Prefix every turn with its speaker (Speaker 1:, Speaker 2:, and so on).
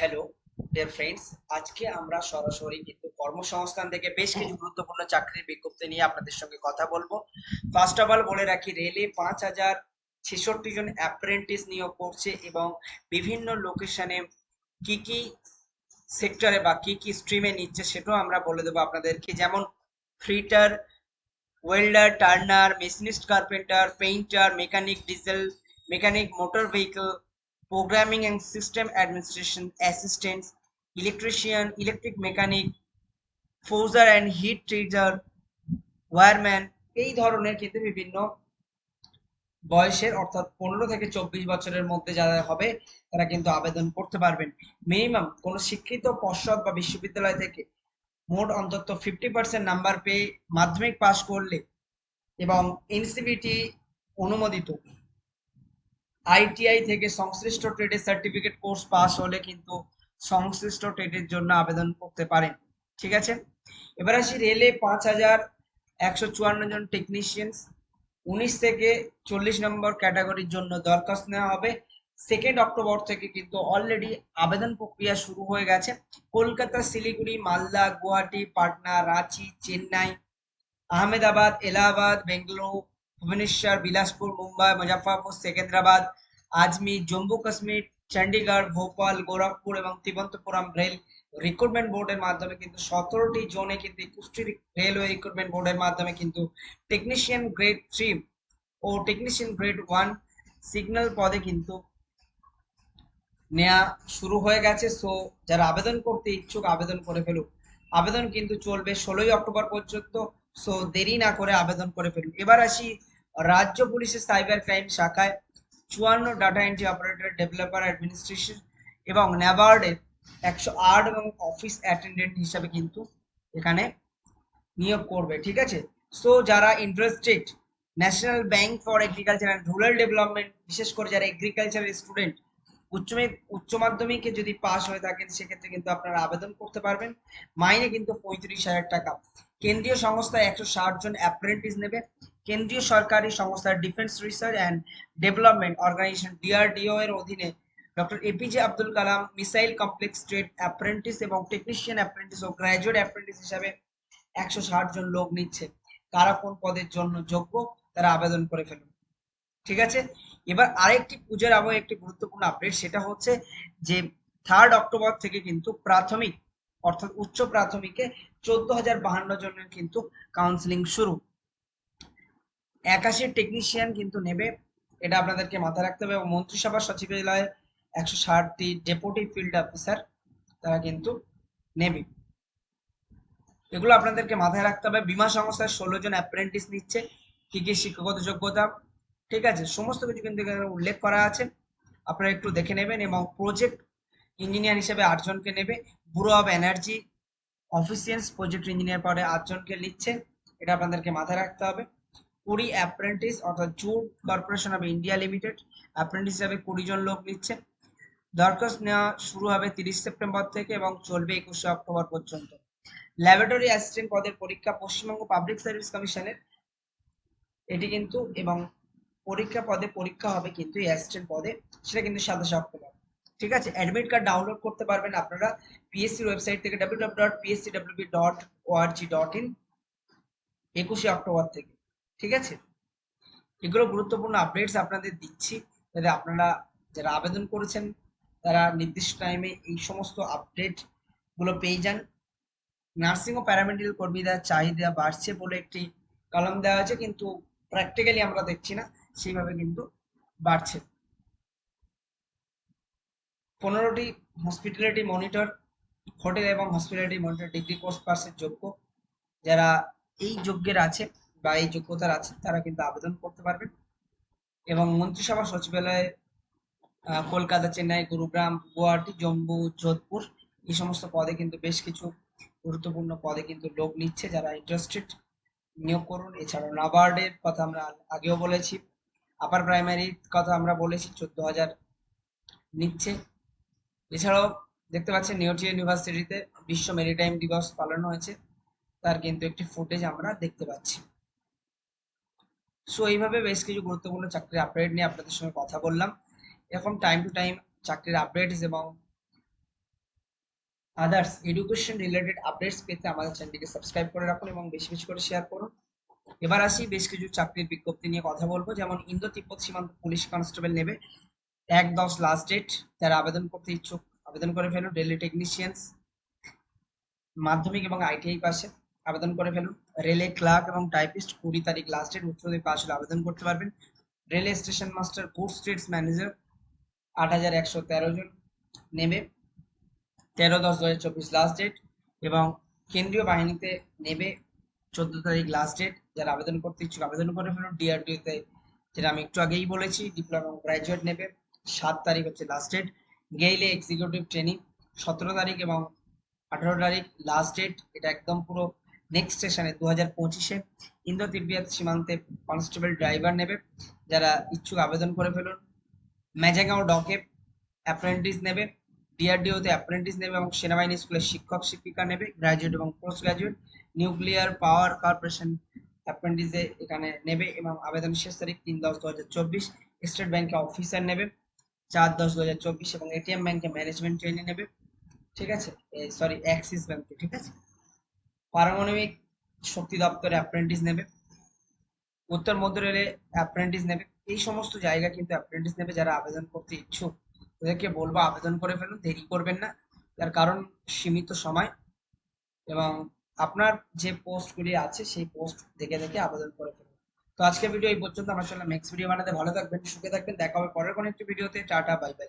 Speaker 1: Hello dear friends আজকে আমরা সরাসরি কিন্তু কর্মসংস্থান থেকে বেশ কিছু গুরুত্বপূর্ণ চাকরির বিজ্ঞপ্তি নিয়ে আপনাদের সঙ্গে কথা বলব। ফার্স্ট অফ অল বলে রাখি, রেলে পাঁচ হাজার ছেষট্টি জন অ্যাপ্রেন্টিস নিয়োগ করছে এবং বিভিন্ন লোকেশনে কি কি সেক্টরে বা কি কি স্ট্রিমে নিচ্ছে সেটাও আমরা বলে দেবো আপনাদেরকে। যেমন fitter welder turner machinist carpenter painter mechanic diesel mechanic motor vehicle programming and system administration assistants, electrician, electric mechanic, forger and heat treater, wireman এই ধরনের কিন্তু বিভিন্ন বয়সের অর্থাৎ পনেরো থেকে চব্বিশ বছরের মধ্যে যারা হবে তারা কিন্তু আবেদন করতে পারবেন। মিনিমাম কোন শিক্ষিত পর্ষদ বা বিশ্ববিদ্যালয় থেকে মোট অন্তত ফিফটি পার্সেন্ট নাম্বার পেয়ে মাধ্যমিক পাশ করলে এবং এনসিবিটি অনুমোদিত। আইটিআই থেকে সংশ্লিষ্ট ট্রেডের সার্টিফিকেট কোর্স পাস হলে কিন্তু সংশ্লিষ্ট ট্রেডের জন্য আবেদন করতে পারেন। ঠিক আছে? এবার আসি রেলে পাঁচ হাজার একশো চুয়ান্ন জন টেকনিশিয়ানস উনিশ থেকে চল্লিশ নম্বর ক্যাটাগরির জন্য দরখাস্ত নেওয়া হবে। সেকেন্ড অক্টোবর থেকে কিন্তু অলরেডি আবেদন প্রক্রিয়া শুরু হয়ে গেছে। কলকাতা, শিলিগুড়ি, মালদা, গুয়াহাটি, পাটনা, রাঁচি, চেন্নাই, আহমেদাবাদ, এলাহাবাদ, বেঙ্গালুরু ভুবনেশ্বর, বিলাসপুর, মুম্বাই মুজাফরপুর সেকেন্দ্রাবাদ আজমির জম্মু কাশ্মীর চণ্ডীগড় ভোপাল, গোরখপুর এবং তিবন্তপুরম রেল রিক্রুটমেন্ট বোর্ডের মাধ্যমে কিন্তু সতেরোটি জোনে কিন্তু একুশটি রেলওয়ে রিক্রুটমেন্ট বোর্ডের মাধ্যমে কিন্তু টেকনিশিয়ান গ্রেড থ্রি ও টেকনিশিয়ান গ্রেড ওয়ান সিগন্যাল পদে কিন্তু নেয়া শুরু হয়ে গেছে। সো যারা আবেদন করতে ইচ্ছুক আবেদন করে ফেলুক। আবেদন কিন্তু চলবে ষোলোই অক্টোবর পর্যন্ত। সো দেরি না করে আবেদন করে ফেলুন এবার আসি রাজ্য পুলিশের সাইবার ক্রাইম শাখায় চুয়ান্ন data entry operator, developer, administration এবং ন্যাবার্ডের একশো আট এবং অফিস অ্যাটেন্ডেন্ট হিসাবে কিন্তু এখানে নিয়োগ করবে, ঠিক আছে? সো যারা interested National Bank for Agriculture and Rural Development বিশেষ করে যারা এগ্রিকালচারের স্টুডেন্ট উচ্চ মাধ্যমিকে যদি পাস হয়ে থাকেন, সেক্ষেত্রে কিন্তু আপনারা আবেদন করতে পারবেন। মাইনে কিন্তু পঁয়ত্রিশ হাজার টাকা। কেন্দ্রীয় সংস্থা একশো ষাট জন অ্যাপ্রেন্টিস নেবে। কেন্দ্রীয় সরকারি সংস্থা defence research and development organisation, DRDO এর অধীনে doctor APJ Abdul Kalam missile complex trade apprentice এবং টেকনিশিয়ান অ্যাপ্রেন্টিস ও গ্র্যাজুয়েট অ্যাপ্রেন্টিস হিসাবে একশো ষাট জন লোক নিচ্ছে। কারা কোন পদের জন্য যোগ্য তারা আবেদন করে ফেলুন। ঠিক আছে? এবার আরেকটি পূজার আবহে একটি গুরুত্বপূর্ণ আপডেট সেটা হচ্ছে যে থার্ড অক্টোবর থেকে কিন্তু প্রাথমিক, অর্থাৎ উচ্চ প্রাথমিকে চোদ্দ হাজার বাহান্ন জনের কিন্তু কাউন্সিলিং শুরু। একাশি টেকনিশিয়ান কিন্তু নেবে। এটা আপনাদেরকে মাথায় রাখতে হবে এবং মন্ত্রিসভা সচিবালয়ে একশো ষাটটি ডেপুটি ফিল্ড অফিসার তারা কিন্তু নেবে। এগুলো আপনাদেরকে মাথায় রাখতে হবে। বিমা সংস্থায় ষোলো জন অ্যাপ্রেন্টিস নিচ্ছে। কি কি শিক্ষাগত যোগ্যতা, ঠিক আছে? সমস্ত কিছু কিন্তু উল্লেখ করা আছে। আপনারা একটু দেখে নেবেন এবং প্রজেক্ট ইঞ্জিনিয়ার হিসেবে আটজনকে নেবে। Bureau of energy efficiency project engineer পরে আটজনকে নিচ্ছে। এটা আপনাদেরকে মাথায় রাখতে হবে। কুড়ি অ্যাপ্রেন্টিস অর্থাৎ jute corporation of India limited apprentice হিসাবে কুড়ি জন লোক নিচ্ছে। দরখাস্ত নেওয়া শুরু হবে তিরিশ সেপ্টেম্বর থেকে এবং চলবে একুশে অক্টোবর পর্যন্ত। ল্যাবরেটরি অ্যাসিস্ট্যান্ট পদের পরীক্ষা পশ্চিমবঙ্গ পাবলিক সার্ভিস কমিশনের এটি কিন্তু এবং পরীক্ষা পদে পরীক্ষা হবে কিন্তু এই অ্যাসিস্ট্যান্ট পদে, সেটা কিন্তু সাতাশে অক্টোবর। ঠিক আছে? অ্যাডমিট কার্ড ডাউনলোড করতে পারবেন আপনারা পিএসসির ওয়েবসাইট থেকে W dot PSC dot ORG dot in একুশে অক্টোবর থেকে। ঠিক আছে? এগুলো গুরুত্বপূর্ণ আপডেটস আপনাদের দিচ্ছি। যাতে আপনারা যারা আবেদন করেছেন, তারা নির্দিষ্ট টাইমে এই সমস্ত আপডেটগুলো পেয়ে যান। নার্সিং ও প্যারামেডিক্যাল কর্মীদের চাহিদা বাড়ছে বলে একটি কলম দেওয়া আছে, কিন্তু প্র্যাকটিক্যালি আমরা দেখছি না, সেইভাবে কিন্তু বাড়ছে। পনেরোটি হসপিটালিটি মনিটর হোটেল এবং হসপিটালিটি মনিটর ডিগ্রি কোর্স পাসের যোগ্য। যারা এই যোগ্যের আছে বা এই যোগ্যতার আছে তারা কিন্তু আবেদন করতে পারবেন। এবং মন্ত্রিসভা সচিবালয়ে কলকাতা, চেন্নাই, গুরুগ্রাম, গুয়াহাটি, জম্মু, যোধপুর, এই সমস্ত পদে কিন্তু বেশ কিছু গুরুত্বপূর্ণ পদে কিন্তু লোক নিচ্ছে যারা ইন্টারেস্টেড নিয়োগ করুন। এছাড়াও নাবার্ডের কথা আমরা আগেও বলেছি আপার প্রাইমারির কথা আমরা বলেছি, চোদ্দ হাজার নিচ্ছে। এছাড়াও দেখতে পাচ্ছেন নিউটি ইউনিভার্সিটিতে বিশ্ব মেরিটাইম দিবস পালন হয়েছে। তার কিন্তু একটি ফুটেজ আমরা দেখতে পাচ্ছি। সো এইভাবে বেশ কিছু গুরুত্বপূর্ণ চাকরির আপডেট নিয়ে আপনাদের সঙ্গে কথা বললাম। এরকম টাইম টু টাইম চাকরির আপডেটস এবং আদার্স এডুকেশন রিলেটেড আপডেটস পেতে আমাদের চ্যানেলটিকে সাবস্ক্রাইব করে রাখুন এবং বেশি বেশি করে শেয়ার করুন। এবার আসি বেশ কিছু চাকরির বিজ্ঞপ্তি নিয়ে কথা বলব। যেমন ইন্দো তিব্বত সীমান্ত পুলিশ কনস্টেবল নেবে। এক দশ লাস্ট ডেট যারা আবেদন করতে ইচ্ছুক। আবেদন করে ফেলুন রেলওয়ে টেকনিশিয়ানস মাধ্যমিক এবং আইটিআই পাশে। আবেদন করে ফেলুন। রেলে ক্লার্ক এবং টাইপিস্ট কুড়ি তারিখ লাস্ট ডেট উচ্চ মাধ্যমিক পাশ হলে আবেদন করতে পারবেন। Railway station master, court streets manager, আট হাজার একশো তেরো জন নেবে। তেরো দশ দু হাজার চব্বিশ লাস্ট ডেট এবং কেন্দ্রীয় বাহিনীতে নেবে চোদ্দ তারিখ লাস্ট ডেট যারা আবেদন করতে ইচ্ছুক আবেদন করে ফেলুন। ডিআরডিওতে যেটা আমি একটু আগেই বলেছি ডিপ্লোমা এবং গ্র্যাজুয়েট নেবে। সাত তারিখ হচ্ছে লাস্ট ডেট গেইলে এক্সিকিউটিভ ট্রেনিং সতেরো তারিখ এবং আঠারো তারিখ লাস্ট ডেট এটা একদম পুরো নেক্সট স্টেশনে দু হাজার পঁচিশে ইন্দো তিব্বত সীমান্তে কনস্টেবল ড্রাইভার নেবে, যারা ইচ্ছুক আবেদন করে ফেলুন। ম্যাজাগাঁও ডকে অ্যাপ্রেন্টিস নেবে ডিআরডিওতে অ্যাপ্রেন্টিস নেবে এবং সেনাবাহিনী স্কুলের শিক্ষক, শিক্ষিকা নেবে গ্রাজুয়েট এবং post graduate nuclear power corporation অ্যাপ্রেন্টিসে এখানে নেবে এবং আবেদন শেষ তারিখ তিন দশ দু হাজার চব্বিশ। স্টেট ব্যাংকে অফিসার নেবে, চার দশ দু হাজার চব্বিশ এবং এটিএম ব্যাংকে ম্যানেজমেন্ট ট্রেনিং নেবে। ঠিক আছে? সরি অ্যাক্সিস ব্যাংকে ঠিক আছে? পারমাণবিক শক্তি দপ্তরে অ্যাপ্রেন্টিস নেবে, উত্তর মধ্য রেলে অ্যাপ্রেন্টিস নেবে, এই সমস্ত জায়গা কিন্তু অ্যাপ্রেন্টিস নেবে যারা আবেদন করতে ইচ্ছুক। ওদেরকে বলব আবেদন করে ফেলুন, দেরি করবেন না। তার কারণ সীমিত সময় এবং আপনার যে পোস্টগুলি আছে সেই পোস্ট দেখে দেখে আবেদন করে ফেলুন। তো আজকের ভিডিও এই পর্যন্ত, আমার চললাম নেক্সট ভিডিও বানাতে। ভালো থাকবেন, সুখে থাকবেন, দেখা হবে পরের কোনো একটি ভিডিওতে। Tata bye bye